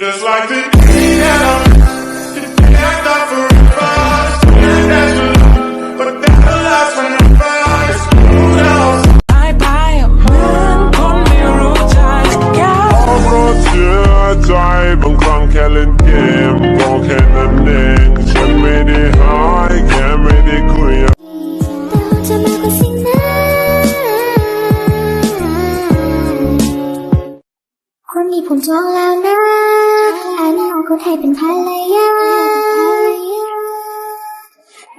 Just ายเหมือนคนไม่รู้ใจอกเพราะษเชื่อใจบางครั้งแค่เล่นเกมกแค่นั้นเองฉันไม่ได้หายแค่ไม่ได้คุย เระคนมีผมจองแล้วนะ อันของคนไทยเป็นภรรยา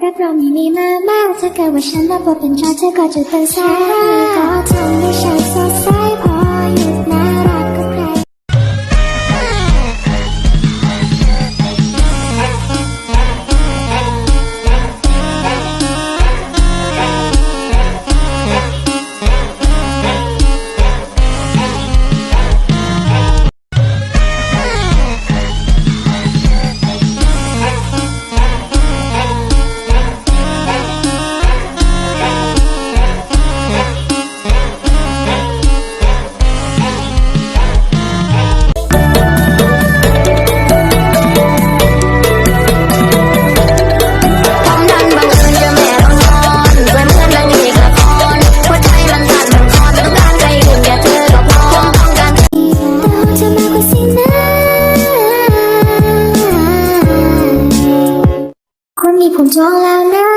รับรองไม่มีมามากถ้าเกิดว่าฉันมาบบทเป็นจอเธอก็จะเป็นสา จองแล้วนะ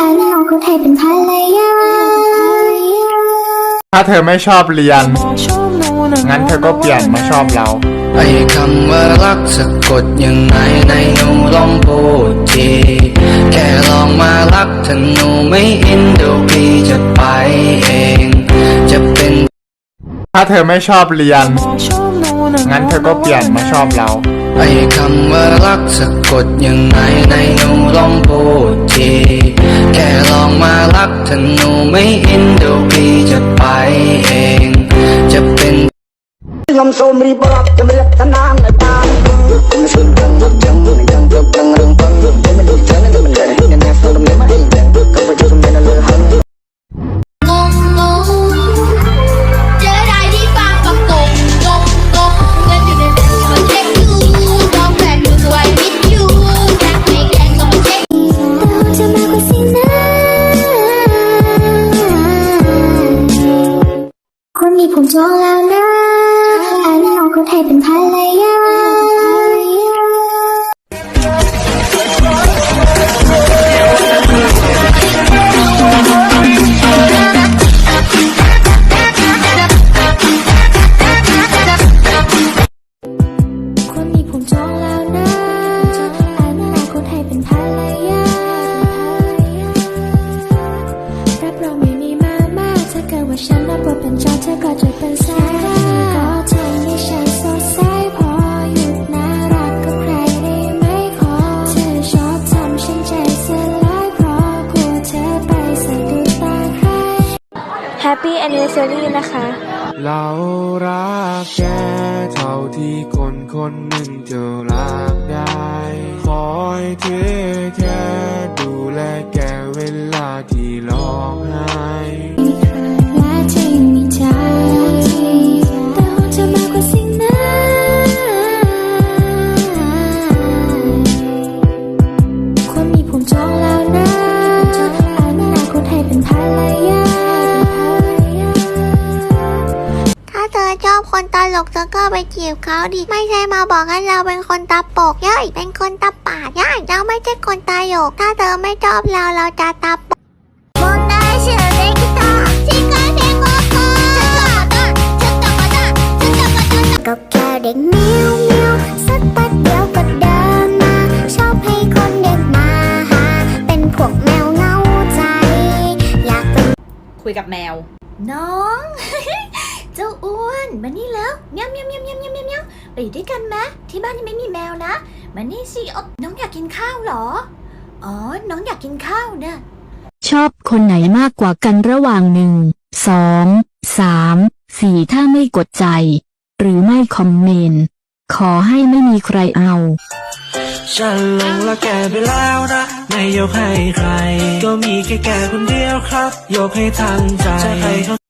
อันของคนไทยเป็นภรรยาถ้าเธอไม่ชอบเรียน งั้นเธอก็เปลี่ยนมาชอบเรา ไอ้คำว่ารักสะกดยังไงในหนูลองพูดทีแค่ลองมารักถ้าหนูไม่อินเดี๋ยวพี่จะไปเอง จะเป็น ถ้าเธอไม่ชอบเรียน งั้นเธอก็เปลี่ยนมาชอบเราไอ้คำว่ารักสะกดยังไงในหนูลองพูดทีแค่ลองมารักถ้าหนูไม่อินเดี๋ยวพี่จะไปเอง จะเป็นยมโสมรีบรับจะไม่รักทนานในบ้านไม่สนดังรักจังไม่ยังรักจังเรื่อง ผมจองแล้วนะ อันของคนไทยเป็นภรรย ว่าฉันรับบทเป็นจอเธอก็จะเป็นสายก็ทำให้ฉันสดใสพอหยุดน่ารักกับใครได้ไหมขอเธอชอบทำฉันใจสลายเพราะกลัวเธอไปสะดุดตาใคร Happy Anniversary นะคะ เรารักแกเท่าที่คนคนหนึ่งจะรักได้ คอยเทแค่ดูแลแกเวลาที่ อบคนตลกเธอก็ไปจีบเขาดิ ไม่ใช่มาบอกให้เราเป็นคนตาปกย่อยเป็นคนตาปาดย่อยเราไม่ใช่คนตาโยก ถ้าเธอไม่ชอบเราเราจะตาปกมองได้เชื่อเด็กตาที่กายเพลงโกโก้ฉันกอดอะฉันจับกระดาฉันจับกระดาก็แค่เด็กเมียวเมียวสักแป๊บเดียวก็เดินมา ชอบให้คนเด็กมาหา เป็นพวกแมวเงาใจ อยากเป็นคุยกับแมว น้อง มานี่แล้วเมียวเมียวเมียวเมียวเมียวเมียวเมียวไปอยู่ด้วยกันไหมที่บ้านยังไม่มีแมวนะ มานี่สิอ๊อบน้องอยากกินข้าวเหรอ อ๋อ น้องอยากกินข้าวนะชอบคนไหนมากกว่ากันระหว่างหนึ่งสองสามสี่ถ้าไม่กดใจ หรือไม่คอมเมนต์ขอให้ไม่มีใครเอา ฉันหลงรักแกไปแล้วนะ ไม่ยกให้ใคร ก็มีแค่แกคนเดียวครับ ยกให้ทั้งใจจะให้เขา